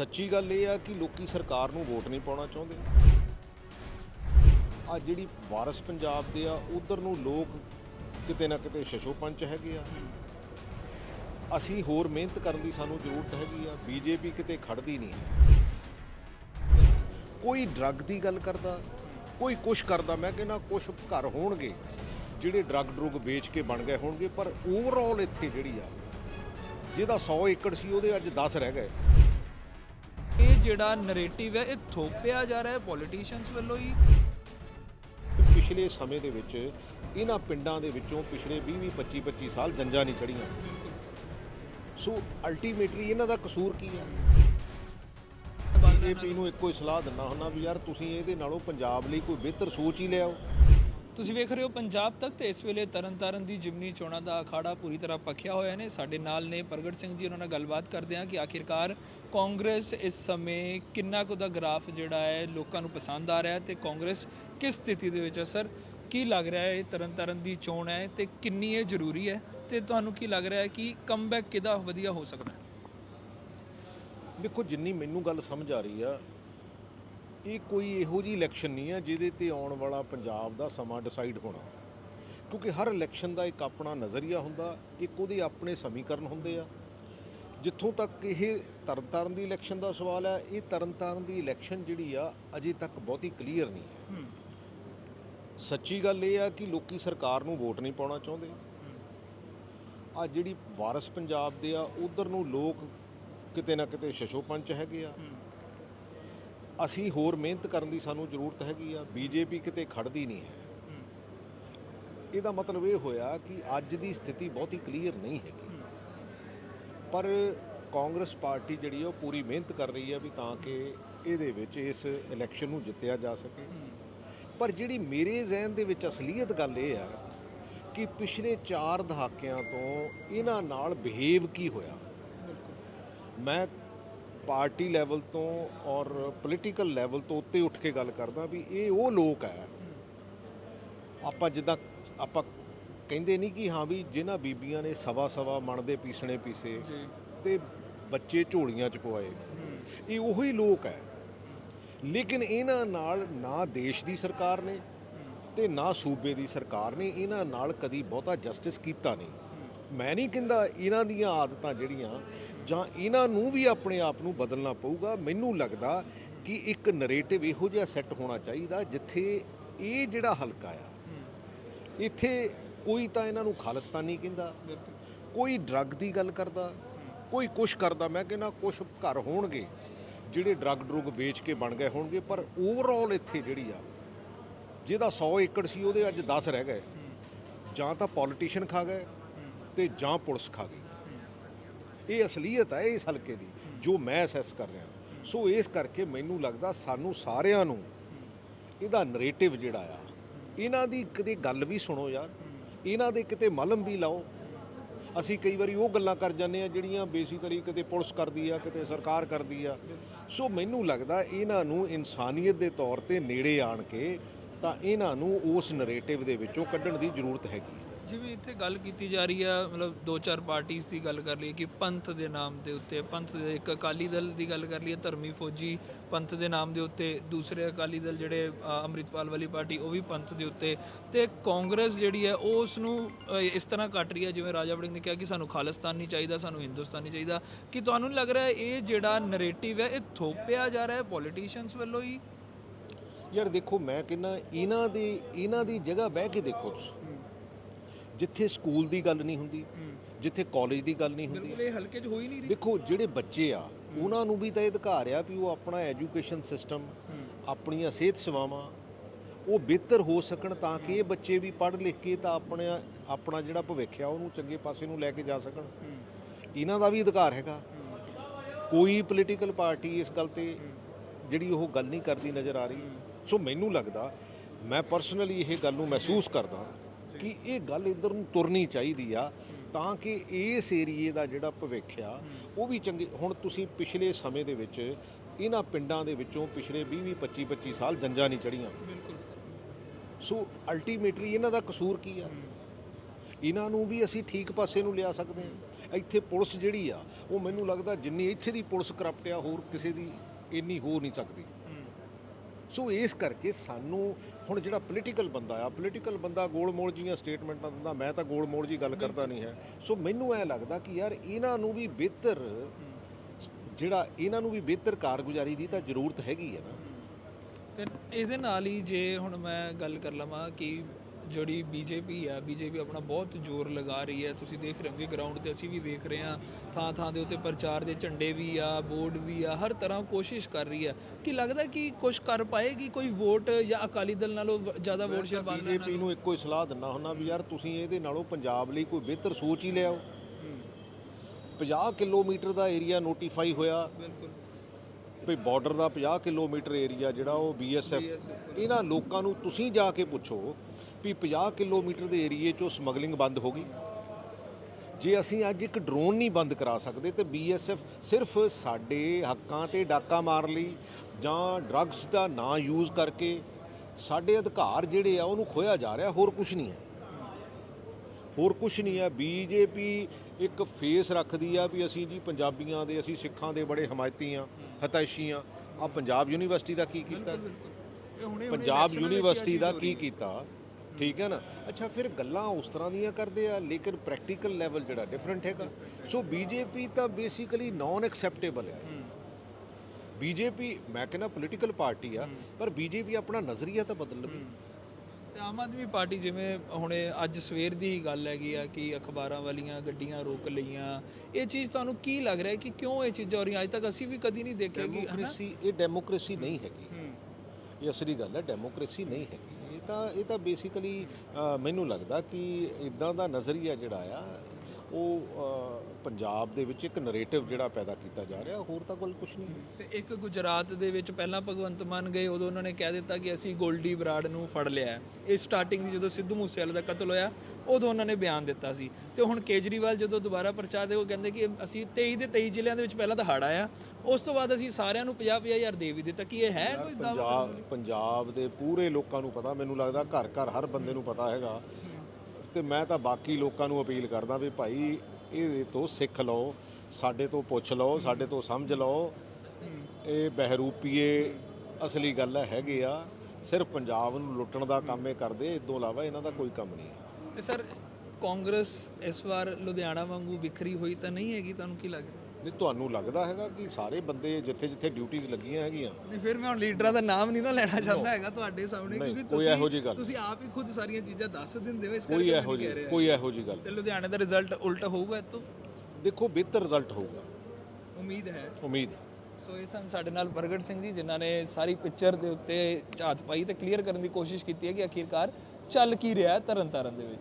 ਸੱਚੀ ਗੱਲ ਇਹ ਆ ਕਿ ਲੋਕੀ ਸਰਕਾਰ ਨੂੰ ਵੋਟ ਨਹੀਂ ਪਾਉਣਾ ਚਾਹੁੰਦੇ। ਆ ਜਿਹੜੀ ਵਾਰਸ ਪੰਜਾਬ ਦੇ ਆ, ਉਧਰ ਨੂੰ ਲੋਕ ਕਿਤੇ ਨਾ ਕਿਤੇ ਸ਼ਸ਼ੋ ਪੰਚ ਹੈਗੇ ਆ। ਅਸੀਂ ਹੋਰ ਮਿਹਨਤ ਕਰਨ ਦੀ ਸਾਨੂੰ ਜ਼ਰੂਰਤ ਹੈਗੀ ਆ, ਬੀਜੇਪੀ ਕਿਤੇ ਖੜਦੀ ਨਹੀਂ। ਕੋਈ ਡਰੱਗ ਦੀ ਗੱਲ ਕਰਦਾ, ਕੋਈ ਕੁਛ ਕਰਦਾ, ਮੈਂ ਕਹਿੰਦਾ ਕੁਛ ਘਰ ਹੋਣਗੇ, ਜਿਹੜੇ ਡਰੱਗ ਡਰੁੱਗ ਵੇਚ ਕੇ ਬਣ ਗਏ ਹੋਣਗੇ, ਪਰ ਓਵਰਆਲ ਇੱਥੇ ਜਿਹੜੀ ਆ, ਜਿਹਦਾ 100 ਏਕੜ ਸੀ, ਉਹਦੇ ਅੱਜ 10 ਰਹਿ ਗਏ। ਜਿਹੜਾ ਨੈਰੇਟਿਵ ਹੈ ਇਹ ਥੋਪਿਆ ਜਾ ਰਿਹਾ ਹੈ ਪੋਲੀਟੀਸ਼ੀਅਨਸ ਵੱਲੋਂ ਹੀ। ਪਿਛਲੇ ਸਮੇਂ ਦੇ ਵਿੱਚ ਇਹਨਾਂ ਪਿੰਡਾਂ ਦੇ ਵਿੱਚੋਂ ਪਿਛਲੇ 20 20 25 25 ਸਾਲ ਜੰਜਾਂ ਨਹੀਂ ਚੜੀਆਂ ਸੋ ਅਲਟੀਮੇਟਲੀ ਇਹਨਾਂ ਦਾ ਕਸੂਰ ਕੀ ਹੈ? ਬੀਜੇਪੀ ਨੂੰ ਇੱਕੋ ਹੀ ਸਲਾਹ ਦਿੰਦਾ ਹੁੰਦਾ ਵੀ ਯਾਰ ਤੁਸੀਂ ਇਹਦੇ ਨਾਲੋਂ ਪੰਜਾਬ ਲਈ ਕੋਈ ਬਿਹਤਰ ਸੋਚ ਹੀ ਲਿਆਓ। ਤੁਸੀਂ ਵੇਖ ਰਹੇ ਹੋ ਪੰਜਾਬ ਤੱਕ ਤੇ ਇਸ ਵੇਲੇ ਤਰਨਤਾਰਨ ਦੀ ਜਿਮਨੀ ਚੋਣਾਂ ਦਾ ਅਖਾੜਾ ਪੂਰੀ ਤਰ੍ਹਾਂ ਪੱਖਿਆ ਹੋਇਆ ਨੇ। ਸਾਡੇ ਨਾਲ ਨੇ ਪ੍ਰਗਟ ਸਿੰਘ ਜੀ, ਉਹਨਾਂ ਨਾਲ ਗੱਲਬਾਤ ਕਰਦੇ ਹਾਂ ਕਿ ਆਖਿਰਕਾਰ ਕਾਂਗਰਸ ਇਸ ਸਮੇਂ ਕਿੰਨਾ ਕੁ ਦਾ ਗ੍ਰਾਫ ਜਿਹੜਾ ਹੈ ਲੋਕਾਂ ਨੂੰ ਪਸੰਦ ਆ ਰਿਹਾ ਹੈ ਤੇ ਕਾਂਗਰਸ ਕਿਸ ਸਥਿਤੀ ਦੇ ਵਿੱਚ ਹੈ? ਸਰ, ਕੀ ਲੱਗ ਰਿਹਾ ਹੈ ਇਹ ਤਰਨਤਾਰਨ ਦੀ ਚੋਣ ਹੈ ਤੇ ਕਿੰਨੀ ਇਹ ਜ਼ਰੂਰੀ ਹੈ ਤੇ ਤੁਹਾਨੂੰ ਕੀ ਲੱਗ ਰਿਹਾ ਹੈ ਕਿ ਕਮਬੈਕ ਕਿਹਦਾ ਵਧੀਆ ਹੋ ਸਕਦਾ ਹੈ? ਦੇਖੋ, ਜਿੰਨੀ ਮੈਨੂੰ ਗੱਲ ਸਮਝ ਆ ਰਹੀ ਆ ਇਹ ਕੋਈ ਇਹੋ ਜੀ ਇਲੈਕਸ਼ਨ ਨਹੀਂ ਆ ਜਿਹਦੇ ਤੇ ਆਉਣ ਵਾਲਾ ਪੰਜਾਬ ਦਾ ਸਮਾਂ ਡਿਸਾਈਡ ਹੋਣਾ। ਕਿਉਂਕਿ ਹਰ ਇਲੈਕਸ਼ਨ ਦਾ ਇੱਕ ਆਪਣਾ ਨਜ਼ਰੀਆ ਹੁੰਦਾ ਇੱਕ ਉਹਦੇ ਆਪਣੇ ਸਮੀਕਰਨ ਹੁੰਦੇ ਆ। ਜਿੱਥੋਂ ਤੱਕ ਇਹ ਤਰਨਤਾਰਨ ਦੀ ਇਲੈਕਸ਼ਨ ਦਾ ਸਵਾਲ ਹੈ ਇਹ ਤਰਨਤਾਰਨ ਦੀ ਇਲੈਕਸ਼ਨ ਜਿਹੜੀ ਆ ਅਜੇ ਤੱਕ ਬਹੁਤੀ ਕਲੀਅਰ ਨਹੀਂ ਹੈ। ਹੂੰ। ਸੱਚੀ ਗੱਲ ਇਹ ਆ ਕਿ ਲੋਕੀ ਸਰਕਾਰ ਨੂੰ ਵੋਟ ਨਹੀਂ ਪਾਉਣਾ ਚਾਹੁੰਦੇ। ਆ ਜਿਹੜੀ ਵਾਰਸ ਪੰਜਾਬ ਦੇ ਆ ਉਧਰ ਨੂੰ ਲੋਕ ਕਿਤੇ ਨਾ ਕਿਤੇ ਸ਼ਸ਼ੋ ਪੰਚ ਹੈਗੇ ਆ। ਅਸੀਂ ਹੋਰ ਮਿਹਨਤ ਕਰਨ ਦੀ ਸਾਨੂੰ ਜ਼ਰੂਰਤ ਹੈਗੀ ਆ, ਬੀਜੇਪੀ ਕਿਤੇ ਖੜਦੀ ਨਹੀਂ ਹੈ। ਇਹਦਾ ਮਤਲਬ ਇਹ ਹੋਇਆ ਕਿ ਅੱਜ ਦੀ ਸਥਿਤੀ ਬਹੁਤੀ ਕਲੀਅਰ ਨਹੀਂ ਹੈਗੀ। ਪਰ ਕਾਂਗਰਸ ਪਾਰਟੀ ਜਿਹੜੀ ਆ, ਉਹ ਪੂਰੀ ਮਿਹਨਤ ਕਰ ਰਹੀ ਹੈ ਵੀ ਤਾਂ ਕਿ ਇਹਦੇ ਵਿੱਚ ਇਸ ਇਲੈਕਸ਼ਨ ਨੂੰ ਜਿੱਤਿਆ ਜਾ ਸਕੇ। ਪਰ ਜਿਹੜੀ ਮੇਰੇ ਜ਼ਿਹਨ ਦੇ ਵਿੱਚ ਅਸਲੀਅਤ ਗੱਲ ਇਹ ਆ ਕਿ ਪਿਛਲੇ 4 ਦਹਾਕਿਆਂ ਤੋਂ ਇਹਨਾਂ ਨਾਲ ਬਿਹੇਵ ਕੀ ਹੋਇਆ? ਮੈਂ ਪਾਰਟੀ ਲੈਵਲ ਤੋਂ ਔਰ ਪੋਲੀਟੀਕਲ ਲੈਵਲ ਤੋਂ ਉੱਤੇ ਉੱਠ ਕੇ ਗੱਲ ਕਰਦਾ ਵੀ ਇਹ ਉਹ ਲੋਕ ਹੈ। ਆਪਾਂ ਜਿੱਦਾਂ ਆਪਾਂ ਕਹਿੰਦੇ ਨਹੀਂ ਕਿ ਹਾਂ ਵੀ ਜਿਨ੍ਹਾਂ ਬੀਬੀਆਂ ਨੇ ਸਵਾ ਸਵਾ ਮਣ ਦੇ ਪੀਸਣੇ ਪੀਸੇ ਤੇ ਬੱਚੇ ਝੋਲੀਆਂ ਚ ਪਵਾਏ। ਇਹ ਉਹੀ ਲੋਕ ਹੈ। ਲੇਕਿਨ ਇਹਨਾਂ ਨਾਲ ਨਾ ਦੇਸ਼ ਦੀ ਸਰਕਾਰ ਨੇ ਤੇ ਨਾ ਸੂਬੇ ਦੀ ਸਰਕਾਰ ਨੇ ਇਹਨਾਂ ਨਾਲ ਕਦੀ ਬਹੁਤਾ ਜਸਟਿਸ ਕੀਤਾ ਨਹੀਂ। ਮੈਂ ਨਹੀਂ ਕਹਿੰਦਾ ਇਹਨਾਂ ਦੀਆਂ ਆਦਤਾਂ ਜਿਹੜੀਆਂ ਜਾਂ ਇਹਨਾਂ ਨੂੰ ਵੀ ਆਪਣੇ ਆਪ ਨੂੰ ਬਦਲਣਾ ਪਊਗਾ, ਮੈਨੂੰ ਲੱਗਦਾ ਕਿ ਇੱਕ ਨਰੇਟਿਵ ਇਹੋ ਜਿਹਾ ਸੈੱਟ ਹੋਣਾ ਚਾਹੀਦਾ ਜਿੱਥੇ ਇਹ ਜਿਹੜਾ ਹਲਕਾ ਆ, ਇੱਥੇ ਕੋਈ ਤਾਂ ਇਹਨਾਂ ਨੂੰ ਖਾਲਿਸਤਾਨੀ ਕਹਿੰਦਾ, ਕੋਈ ਡਰੱਗ ਦੀ ਗੱਲ ਕਰਦਾ, ਕੋਈ ਕੁਛ ਕਰਦਾ, ਮੈਂ ਕਹਿੰਦਾ ਕੁਛ ਘਰ ਹੋਣਗੇ ਜਿਹੜੇ ਡਰੱਗ ਡਰੁੱਗ ਵੇਚ ਕੇ ਬਣ ਗਏ ਹੋਣਗੇ, ਪਰ ਓਵਰਆਲ ਇੱਥੇ ਜਿਹੜੀ ਆ, ਜਿਹਦਾ 100 ਏਕੜ ਸੀ ਉਹਦੇ ਅੱਜ 10 ਰਹਿ ਗਏ, ਜਾਂ ਤਾਂ ਪੋਲੀਟੀਸ਼ੀਅਨ ਖਾ ਗਏ ਤੇ ਜਾਂ ਪੁਲਿਸ ਖਾ ਗਈ। ਇਹ ਅਸਲੀਅਤ ਹੈ ਇਸ ਹਲਕੇ ਦੀ, ਜੋ ਮੈਂ ਅਸੈਸ ਕਰ ਰਿਹਾ। ਸੋ ਇਸ ਕਰਕੇ ਮੈਨੂੰ ਲੱਗਦਾ ਸਾਨੂੰ ਸਾਰਿਆਂ ਨੂੰ ਇਹਦਾ ਨਰੇਟਿਵ ਜਿਹੜਾ ਆ, ਇਹਨਾਂ ਦੀ ਕਿਤੇ ਗੱਲ ਵੀ ਸੁਣੋ ਯਾਰ। ਇਹਨਾਂ ਦੇ ਕਿਤੇ ਮਲਮ ਵੀ ਲਾਓ। ਅਸੀਂ ਕਈ ਵਾਰੀ ਉਹ ਗੱਲਾਂ ਕਰ ਜਾਂਦੇ ਆ ਜਿਹੜੀਆਂ ਬੇਸਿਕਲੀ ਕਿਤੇ ਪੁਲਿਸ ਕਰਦੀ ਆ, ਕਿਤੇ ਸਰਕਾਰ ਕਰਦੀ ਆ। ਸੋ ਮੈਨੂੰ ਲੱਗਦਾ ਇਹਨਾਂ ਨੂੰ ਇਨਸਾਨੀਅਤ ਦੇ ਤੌਰ ਤੇ ਨੇੜੇ ਆਣ ਕੇ ਤਾਂ ਇਹਨਾਂ ਨੂੰ ਉਸ ਨਰੇਟਿਵ ਦੇ ਵਿੱਚੋਂ ਕੱਢਣ ਦੀ ਜ਼ਰੂਰਤ ਹੈਗੀ। ਜਿਵੇਂ ਇੱਥੇ ਗੱਲ ਕੀਤੀ ਜਾ ਰਹੀ ਆ ਮਤਲਬ ਦੋ ਚਾਰ ਪਾਰਟੀਆਂ ਦੀ ਗੱਲ ਕਰ ਲਈਏ ਕਿ ਪੰਥ ਦੇ ਨਾਮ ਦੇ ਉੱਤੇ ਪੰਥ ਦੇ ਇੱਕ ਅਕਾਲੀ ਦਲ ਦੀ ਗੱਲ ਕਰ ਲਈਏ ਧਰਮੀ ਫੌਜੀ ਪੰਥ ਦੇ ਨਾਮ ਦੇ ਉੱਤੇ ਦੂਸਰੇ ਅਕਾਲੀ ਦਲ ਜਿਹੜੇ ਅ, ਅੰਮ੍ਰਿਤਪਾਲ ਵਾਲੀ ਪਾਰਟੀ ਉਹ ਵੀ ਪੰਥ ਦੇ ਉੱਤੇ ਤੇ ਕਾਂਗਰਸ ਜਿਹੜੀ ਹੈ ਉਹ ਉਸ ਨੂੰ ਇਸ ਤਰ੍ਹਾਂ ਕੱਟ ਰਹੀ ਹੈ ਜਿਵੇਂ ਰਾਜਾ ਵੜਿੰਗ ਨੇ ਕਿਹਾ ਕਿ ਸਾਨੂੰ ਖਾਲਿਸਤਾਨ ਨਹੀਂ ਚਾਹੀਦਾ ਸਾਨੂੰ ਹਿੰਦੁਸਤਾਨ ਨਹੀਂ ਚਾਹੀਦਾ ਕਿ ਤੁਹਾਨੂੰ ਲੱਗ ਰਿਹਾ ਇਹ ਜਿਹੜਾ ਨਰੇਟਿਵ ਹੈ ਇਹ ਥੋਪਿਆ ਜਾ ਰਿਹਾ ਹੈ ਪੋਲੀਟੀਸ਼ੀਅਨਸ ਵੱਲੋਂ ਹੀ? ਯਾਰ ਦੇਖੋ ਮੈਂ ਕਹਿੰਦਾ ਇਹਨਾਂ ਦੀ ਇਹਨਾਂ ਦੀ ਜਗ੍ਹਾ ਬਹਿ ਕੇ ਦੇਖੋ ਤੁਸੀਂ। ਜਿੱਥੇ ਸਕੂਲ ਦੀ ਗੱਲ ਨਹੀਂ ਹੁੰਦੀ ਜਿੱਥੇ ਕਾਲਜ ਦੀ ਗੱਲ ਨਹੀਂ ਹੁੰਦੀ। ਬਿਲਕੁਲ ਇਹ ਹਲਕੇ 'ਚ ਹੋ ਹੀ ਨਹੀਂ ਰਹੀ। ਦੇਖੋ ਜਿਹੜੇ ਬੱਚੇ ਆ ਉਹਨਾਂ ਨੂੰ ਵੀ ਤਾਂ ਇਹ ਅਧਿਕਾਰ ਆ ਵੀ ਉਹ ਆਪਣਾ ਐਜੂਕੇਸ਼ਨ ਸਿਸਟਮ ਆਪਣੀਆਂ ਸਿਹਤ ਸੇਵਾਵਾਂ ਉਹ ਬਿਹਤਰ ਹੋ ਸਕਣ ਤਾਂ ਕਿ ਇਹ ਬੱਚੇ ਵੀ ਪੜ੍ਹ ਲਿਖ ਕੇ ਤਾਂ ਆਪਣਾ ਆਪਣਾ ਜਿਹੜਾ ਭਵਿੱਖ ਆ ਉਹਨੂੰ ਚੰਗੇ ਪਾਸੇ ਨੂੰ ਲੈ ਕੇ ਜਾ ਸਕਣ। ਇਹਨਾਂ ਦਾ ਵੀ ਅਧਿਕਾਰ ਹੈਗਾ। ਕੋਈ ਪੋਲੀਟੀਕਲ ਪਾਰਟੀ ਇਸ ਗੱਲ ਤੇ ਜਿਹੜੀ ਉਹ ਗੱਲ ਨਹੀਂ ਕਰਦੀ ਨਜ਼ਰ ਆ ਰਹੀ। ਸੋ ਮੈਨੂੰ ਲੱਗਦਾ ਮੈਂ ਪਰਸਨਲੀ ਇਹ ਗੱਲ ਨੂੰ ਮਹਿਸੂਸ ਕਰਦਾ ਕਿ ਇਹ ਗੱਲ ਇਧਰ ਨੂੰ ਤੁਰਨੀ ਚਾਹੀਦੀ ਆ ਤਾਂ ਕਿ ਇਸ ਏਰੀਏ ਦਾ ਜਿਹੜਾ ਭਵਿੱਖ ਆ ਉਹ ਵੀ ਚੰਗੇ ਹੁਣ ਤੁਸੀਂ ਪਿਛਲੇ ਸਮੇਂ ਦੇ ਵਿੱਚ ਇਹਨਾਂ ਪਿੰਡਾਂ ਦੇ ਵਿੱਚੋਂ ਪਿਛਲੇ 20 20 25 25 ਸਾਲ ਜੰਜਾਂ ਨਹੀਂ ਚੜੀਆਂ ਸੋ ਅਲਟੀਮੇਟਲੀ ਇਹਨਾਂ ਦਾ ਕਸੂਰ ਕੀ ਆ? ਇਹਨਾਂ ਨੂੰ ਵੀ ਅਸੀਂ ਠੀਕ ਪਾਸੇ ਨੂੰ ਲਿਆ ਸਕਦੇ ਹਾਂ। ਇੱਥੇ ਪੁਲਿਸ ਜਿਹੜੀ ਆ ਉਹ ਮੈਨੂੰ ਲੱਗਦਾ ਜਿੰਨੀ ਇੱਥੇ ਦੀ ਪੁਲਿਸ ਕਰਪਟ ਆ ਹੋਰ ਕਿਸੇ ਦੀ ਇੰਨੀ ਹੋ ਨਹੀਂ ਸਕਦੀ। ਸੋ ਇਸ ਕਰਕੇ ਸਾਨੂੰ ਹੁਣ ਜਿਹੜਾ ਪੋਲੀਟੀਕਲ ਬੰਦਾ ਆ ਪੋਲੀਟੀਕਲ ਬੰਦਾ ਗੋਲ-ਮੋਲ ਜੀਆਂ ਸਟੇਟਮੈਂਟਾਂ ਦਿੰਦਾ, ਮੈਂ ਤਾਂ ਗੋਲ-ਮੋਲ ਜੀ ਗੱਲ ਕਰਦਾ ਨਹੀਂ ਹੈ। ਸੋ ਮੈਨੂੰ ਐ ਲੱਗਦਾ ਕਿ ਯਾਰ ਇਹਨਾਂ ਨੂੰ ਵੀ ਬਿਹਤਰ ਜਿਹੜਾ ਇਹਨਾਂ ਨੂੰ ਵੀ ਬਿਹਤਰ ਕਾਰਗੁਜ਼ਾਰੀ ਦੀ ਤਾਂ ਜ਼ਰੂਰਤ ਹੈਗੀ ਹੈ ਨਾ। ਤੇ ਇਹਦੇ ਨਾਲ ਹੀ ਜੇ ਹੁਣ ਮੈਂ ਗੱਲ ਕਰ ਲਵਾਂ ਕਿ ਜਿਹੜੀ ਬੀਜੇਪੀ ਆ ਬੀਜੇਪੀ ਆਪਣਾ ਬਹੁਤ ਜ਼ੋਰ ਲਗਾ ਰਹੀ ਹੈ। ਤੁਸੀਂ ਦੇਖ ਰਹੇ ਹੋਗੇ ਗਰਾਊਂਡ ਤੇ ਅਸੀਂ ਵੀ ਵੇਖ ਰਹੇ ਹਾਂ ਥਾਂ ਥਾਂ ਦੇ ਉੱਤੇ ਪ੍ਰਚਾਰ ਦੇ ਝੰਡੇ ਵੀ ਆ ਬੋਰਡ ਵੀ ਆ ਹਰ ਤਰ੍ਹਾਂ ਕੋਸ਼ਿਸ਼ ਕਰ ਰਹੀ ਹੈ। ਕਿ ਲੱਗਦਾ ਕਿ ਕੁਝ ਕਰ ਪਾਏਗੀ ਕੋਈ ਵੋਟ ਜਾਂ ਅਕਾਲੀ ਦਲ ਨਾਲੋਂ ਜ਼ਿਆਦਾ ਵੋਟ ਸ਼ੇਅਰ ਬਣ ਬੀਜੇਪੀ ਨੂੰ ਇੱਕੋ ਹੀ ਸਲਾਹ ਦਿੰਦਾ ਹੁੰਦਾ ਵੀ ਯਾਰ ਤੁਸੀਂ ਇਹਦੇ ਨਾਲੋਂ ਪੰਜਾਬ ਲਈ ਕੋਈ ਬਿਹਤਰ ਸੋਚ ਹੀ ਲਿਆਓ। 50 ਕਿਲੋਮੀਟਰ ਦਾ ਏਰੀਆ ਨੋਟੀਫਾਈ ਹੋਇਆ। ਬਿਲਕੁਲ। ਵੀ ਬਾਰਡਰ ਦਾ 50 ਕਿਲੋਮੀਟਰ ਏਰੀਆ ਜਿਹੜਾ ਉਹ ਬੀਐਸਐਫ ਇਹਨਾਂ ਲੋਕਾਂ ਨੂੰ ਤੁਸੀਂ ਜਾ ਕੇ ਪੁੱਛੋ ਵੀ 50 ਕਿਲੋਮੀਟਰ ਦੇ ਏਰੀਏ 'ਚੋਂ ਸਮਗਲਿੰਗ ਬੰਦ ਹੋ ਗਈ। ਜੇ ਅਸੀਂ ਅੱਜ ਇੱਕ ਡਰੋਨ ਨਹੀਂ ਬੰਦ ਕਰਾ ਸਕਦੇ ਤੇ ਬੀਐਸਐਫ ਸਿਰਫ ਸਾਡੇ ਹੱਕਾਂ ਤੇ ਡਾਕਾ ਮਾਰ ਲਈ ਜਾਂ ਡਰੱਗਸ ਦਾ ਨਾਂ ਯੂਜ਼ ਕਰਕੇ ਸਾਡੇ ਅਧਿਕਾਰ ਜਿਹੜੇ ਆ ਉਹਨੂੰ ਖੋਇਆ ਜਾ ਰਿਹਾ ਹੋਰ ਕੁਝ ਨਹੀਂ ਹੈ। ਹੋਰ ਕੁਝ ਨਹੀਂ ਹੈ। ਬੀਜੇਪੀ ਇੱਕ ਫੇਸ ਰੱਖਦੀ ਆ ਵੀ ਅਸੀਂ ਜੀ ਪੰਜਾਬੀਆਂ ਦੇ ਅਸੀਂ ਸਿੱਖਾਂ ਦੇ ਬੜੇ ਹਮਾਇਤੀ ਆ ਹਤੈਸ਼ੀ ਆ। ਆ ਪੰਜਾਬ ਯੂਨੀਵਰਸਿਟੀ ਦਾ ਕੀ ਕੀਤਾ? ਪੰਜਾਬ ਯੂਨੀਵਰਸਿਟੀ ਦਾ ਕੀ ਕੀਤਾ? ਠੀਕ ਹੈ ਨਾ? ਅੱਛਾ ਫਿਰ ਗੱਲਾਂ ਉਸ ਤਰ੍ਹਾਂ ਦੀਆਂ ਕਰਦੇ ਆ ਲੇਕਿਨ ਪ੍ਰੈਕਟੀਕਲ ਲੈਵਲ ਜਿਹੜਾ ਡਿਫਰੈਂਟ ਹੈਗਾ। ਸੋ ਬੀਜੇਪੀ ਤਾਂ ਬੇਸਿਕਲੀ ਨਾਨ ਐਕਸੈਪਟੇਬਲ ਹੈ। ਬੀਜੇਪੀ ਮੈਂ ਕਹਿੰਦਾ ਪੋਲੀਟੀਕਲ ਪਾਰਟੀ ਆ ਪਰ ਬੀਜੇਪੀ ਆਪਣਾ ਨਜ਼ਰੀਆ ਤਾਂ ਬਦਲ ਲਵੇ। ਤੇ ਆਮ ਆਦਮੀ ਪਾਰਟੀ ਜਿਵੇਂ ਹੁਣੇ ਅੱਜ ਸਵੇਰ ਦੀ ਹੀ ਗੱਲ ਹੈਗੀ ਆ ਕਿ ਅਖਬਾਰਾਂ ਵਾਲੀਆਂ ਗੱਡੀਆਂ ਰੋਕ ਲਈਆਂ। ਇਹ ਚੀਜ਼ ਤੁਹਾਨੂੰ ਕੀ ਲੱਗ ਰਿਹਾ ਹੈ ਕਿ ਕਿਉਂ ਇਹ ਚੀਜ਼ਾਂ ਹੋ ਰਹੀਆਂ? ਅੱਜ ਤੱਕ ਅਸੀਂ ਵੀ ਕਦੀ ਨਹੀਂ ਦੇਖਿਆ ਕਿ ਡੈਮੋਕ੍ਰੇਸੀ ਇਹ ਡੈਮੋਕ੍ਰੇਸੀ ਨਹੀਂ ਹੈਗੀ। ਇਹ ਅਸਲੀ ਗੱਲ ਹੈ ਡੈਮੋਕ੍ਰੇਸੀ ਨਹੀਂ ਹੈਗੀ। ਇਹ ਤਾਂ ਇਹ ਤਾਂ ਬੇਸਿਕਲੀ ਮੈਨੂੰ ਲੱਗਦਾ ਕਿ ਇਦਾਂ ਦਾ ਨਜ਼ਰੀਆ ਜਿਹੜਾ ਆ ਉਹ ਪੰਜਾਬ ਦੇ ਵਿੱਚ ਇੱਕ ਨੈਰੇਟਿਵ ਜਿਹੜਾ ਪੈਦਾ ਕੀਤਾ ਜਾ ਰਿਹਾ ਹੋਰ ਤਾਂ ਕੋਈ ਕੁਝ ਨਹੀਂ ਤੇ ਇੱਕ ਗੁਜਰਾਤ ਦੇ ਵਿੱਚ ਪਹਿਲਾਂ ਭਗਵੰਤ ਮਾਨ ਗਏ ਉਦੋਂ ਉਹਨਾਂ ਨੇ ਕਹਿ ਦਿੱਤਾ ਕਿ ਅਸੀਂ ਗੋਲਡੀ ਬਰਾੜ ਨੂੰ ਫੜ ਲਿਆ। ਇਹ ਸਟਾਰਟਿੰਗ ਦੀ ਜਦੋਂ ਸਿੱਧੂ ਮੂਸੇਵਾਲੇ ਦਾ ਕਤਲ ਹੋਇਆ ਉਦੋਂ ਉਹਨਾਂ ਨੇ ਬਿਆਨ ਦਿੱਤਾ ਸੀ। ਤੇ ਹੁਣ ਕੇਜਰੀਵਾਲ ਜਦੋਂ ਦੁਬਾਰਾ ਪ੍ਰਚਾਰ ਦੇ ਉਹ ਕਹਿੰਦੇ ਕਿ ਅਸੀਂ 23 ਦੇ 23 ਜ਼ਿਲ੍ਹਿਆਂ ਦੇ ਵਿੱਚ ਪਹਿਲਾਂ ਤਾਂ ਹੜ ਆਇਆ ਉਸ ਤੋਂ ਬਾਅਦ ਅਸੀਂ ਸਾਰਿਆਂ ਨੂੰ 50 ਹਜ਼ਾਰ ਦੇ ਵੀ ਦਿੱਤਾ। ਕਿ ਇਹ ਹੈ ਕੋਈ ਪੰਜਾਬ ਪੰਜਾਬ ਦੇ ਪੂਰੇ ਲੋਕਾਂ ਨੂੰ ਪਤਾ ਮੈਨੂੰ ਲੱਗਦਾ ਘਰ ਘਰ ਹਰ ਬੰਦੇ ਨੂੰ ਪਤਾ ਹੈਗਾ। ਤੇ ਮੈਂ ਤਾਂ ਬਾਕੀ ਲੋਕਾਂ ਨੂੰ ਅਪੀਲ ਕਰਦਾ ਵੀ ਭਾਈ ਇਹਦੇ ਤੋਂ ਸਿੱਖ ਲਓ, ਸਾਡੇ ਤੋਂ ਪੁੱਛ ਲਓ, ਸਾਡੇ ਤੋਂ ਸਮਝ ਲਓ। ਇਹ ਬਹਿਰੂਪੀਏ ਅਸਲੀ ਗੱਲ ਹੈ ਹੈਗੇ ਆ, ਸਿਰਫ ਪੰਜਾਬ ਨੂੰ ਲੁੱਟਣ ਦਾ ਕੰਮ ਇਹ ਕਰਦੇ ਇਸ ਤੋਂ ਇਲਾਵਾ ਇਹਨਾਂ ਦਾ ਕੋਈ ਕੰਮ ਨਹੀਂ ਹੈ। ਤੇ ਸਰ, ਕਾਂਗਰਸ ਇਸ ਵਾਰ ਲੁਧਿਆਣਾ ਵਾਂਗੂ ਵਿਖਰੀ ਹੋਈ ਤਾਂ ਨਹੀਂ ਹੈਗੀ, ਤੁਹਾਨੂੰ ਕੀ ਲੱਗਦਾ? ਨਹੀਂ ਤੁਹਾਨੂੰ ਲੱਗਦਾ ਹੈਗਾ ਕਿ ਸਾਰੇ ਬੰਦੇ ਜਿੱਥੇ ਜਿੱਥੇ ਡਿਊਟੀਆਂ ਲੱਗੀਆਂ ਹੈਗੀਆਂ? ਨਹੀਂ ਫਿਰ ਮੈਂ ਹੁਣ ਲੀਡਰਾਂ ਦਾ ਨਾਮ ਨਹੀਂ ਨਾ ਲੈਣਾ ਚਾਹੁੰਦਾ ਹੈਗਾ ਤੁਹਾਡੇ ਸਾਹਮਣੇ ਨਹੀਂ, ਕਿਉਂਕਿ ਕੋਈ ਇਹੋ ਜਿਹੀ ਗੱਲ ਤੁਸੀਂ ਆਪ ਹੀ ਖੁਦ ਸਾਰੀਆਂ ਚੀਜ਼ਾਂ ਦੱਸ ਦਿੰਦੇ ਹੋ ਇਸ ਕੋਈ ਕਰਕੇ ਮੈਂ ਇਹੋ ਕਹਿ ਰਿਹਾ ਕੋਈ ਇਹੋ ਜਿਹੀ ਗੱਲ ਤੇ ਲੁਧਿਆਣੇ ਦਾ ਰਿਜ਼ਲਟ ਉਲਟਾ ਹੋਊਗਾ ਇਹ ਤੋਂ? ਦੇਖੋ ਬਿਹਤਰ ਰਿਜ਼ਲਟ ਹੋਊਗਾ। ਉਮੀਦ ਹੈ। ਉਮੀਦ ਹੈ। ਸੋ ਇਹ ਸਨ ਸਾਡੇ ਨਾਲ ਪ੍ਰਗਟ ਸਿੰਘ ਜੀ ਜਿਨ੍ਹਾਂ ਨੇ ਸਾਰੀ ਪਿਕਚਰ ਦੇ ਉੱਤੇ ਝਾਤ ਪਾਈ ਤੇ ਕਲੀਅਰ ਕਰਨ ਦੀ ਕੋਸ਼ਿਸ਼ ਕੀਤੀ ਹੈ ਕਿ ਆਖਿਰਕਾਰ ਚੱਲ ਕੀ ਰਿਹਾ ਹੈ ਤਰਨਤਾਰਨ ਦੇ ਵਿੱਚ।